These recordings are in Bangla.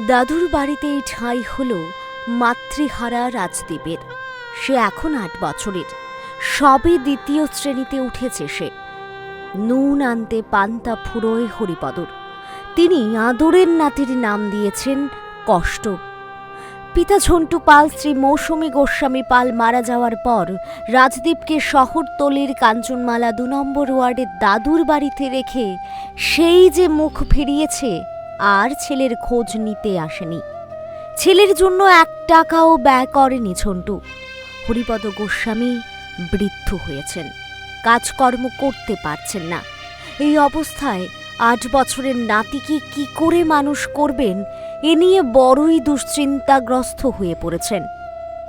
দাদুর বাড়িতেই ঠাঁই হল মাতৃহারা রাজদ্বীপের। সে এখন আট বছরের। সবে দ্বিতীয় শ্রেণীতে উঠেছে সে। নুন আনতে পান্তা ফুরোয় হরিপদর। তিনি আদরের নাতির নাম দিয়েছেন কষ্ট। পিতা ঝন্টু পাল শ্রী মৌসুমী গোস্বামী পাল মারা যাওয়ার পর রাজদীপকে শহরতলির কাঞ্চনমালা দু নম্বর ওয়ার্ডের দাদুর বাড়িতে রেখে সেই যে মুখ ফিরিয়েছে আর ছেলের খোঁজ নিতে আসেনি। ছেলের জন্য এক টাকাও ব্যয় করেনি ঝন্টু। হরিপদ গোস্বামী বৃদ্ধ হয়েছেন। কাজকর্ম করতে পারছেন না। এই অবস্থায় আট বছরের নাতিকে কি করে মানুষ করবেন, এ নিয়ে বড়ই দুশ্চিন্তাগ্রস্ত হয়ে পড়েছেন।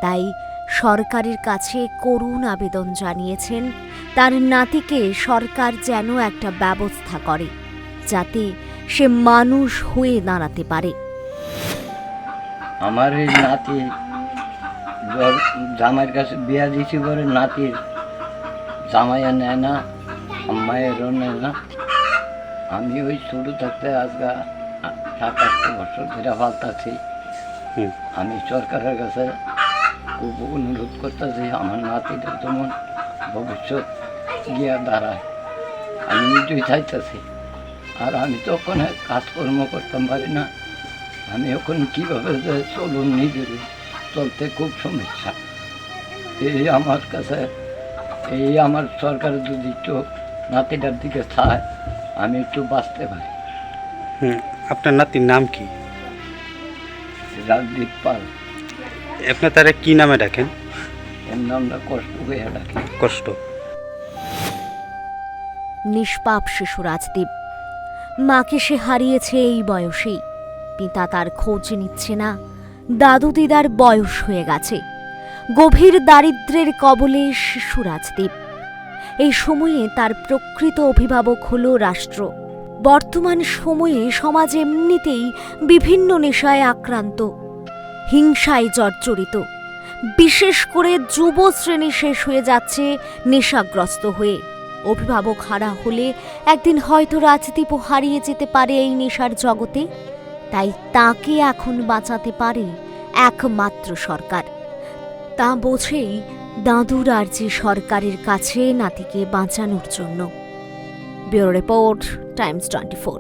তাই সরকারের কাছে করুণ আবেদন জানিয়েছেন, তার নাতিকে সরকার যেন একটা ব্যবস্থা করে, যাতে সে মানুষ হয়ে দাঁড়াতে পারে। আমার এই নাতি জামাইয়ের কাছে বিয়া দিছি করে নাতির জামাইয়া নেয় না আম্মায়েরও নেয় না। আমি ওই ছোটো থাকতে আজকে সাত আটটা বছর ধরে ফালতাছি আমি সরকারের কাছে খুব অনুরোধ করতেছি আমার নাতিটা যেমন ভবিষ্যৎ গিয়া দাঁড়ায়। আমি নিজেই চাইতেছি। আর আমি তো ওখানে কাজকর্ম করতাম পারি না। আমি এখন কীভাবে যে চলুন নিজের চলতে খুব সমস্যা। এই আমার কাছে এই আমার সরকার যদি একটু নাতিটার দিকে চায় আমি একটু বাঁচতে পারি। হুম আপনার নাতির নাম কি? রাজদীপ পাল। আপনি তারা কি নামে ডাকেন? এর নামটা কষ্ট হয়ে ডাকি। কষ্ট। নিষ্পাপ শিশু রাজদীপ মাকে সে হারিয়েছে এই বয়সেই। পিতা তার খোঁজ নিচ্ছে না, দাদু দিদার বয়স হয়ে গেছে। গভীর দারিদ্র্যের কবলে শিশু রাজদীপ। এই সময়ে তার প্রকৃত অভিভাবক হল রাষ্ট্র। বর্তমান সময়ে সমাজ এমনিতেই বিভিন্ন নেশায় আক্রান্ত, হিংসায় জর্জরিত। বিশেষ করে যুব শ্রেণি শেষ হয়ে যাচ্ছে নেশাগ্রস্ত হয়ে। অভিভাবক হারা হলে একদিন হয়তো রাজদীপও হারিয়ে যেতে পারে এই নেশার জগতে। তাই তাকে এখন বাঁচাতে পারে একমাত্র সরকার। তা বোঝেই দাদুর আর যে সরকারের কাছে নাতিকে বাঁচানোর জন্য। Bureau report, Times twenty four.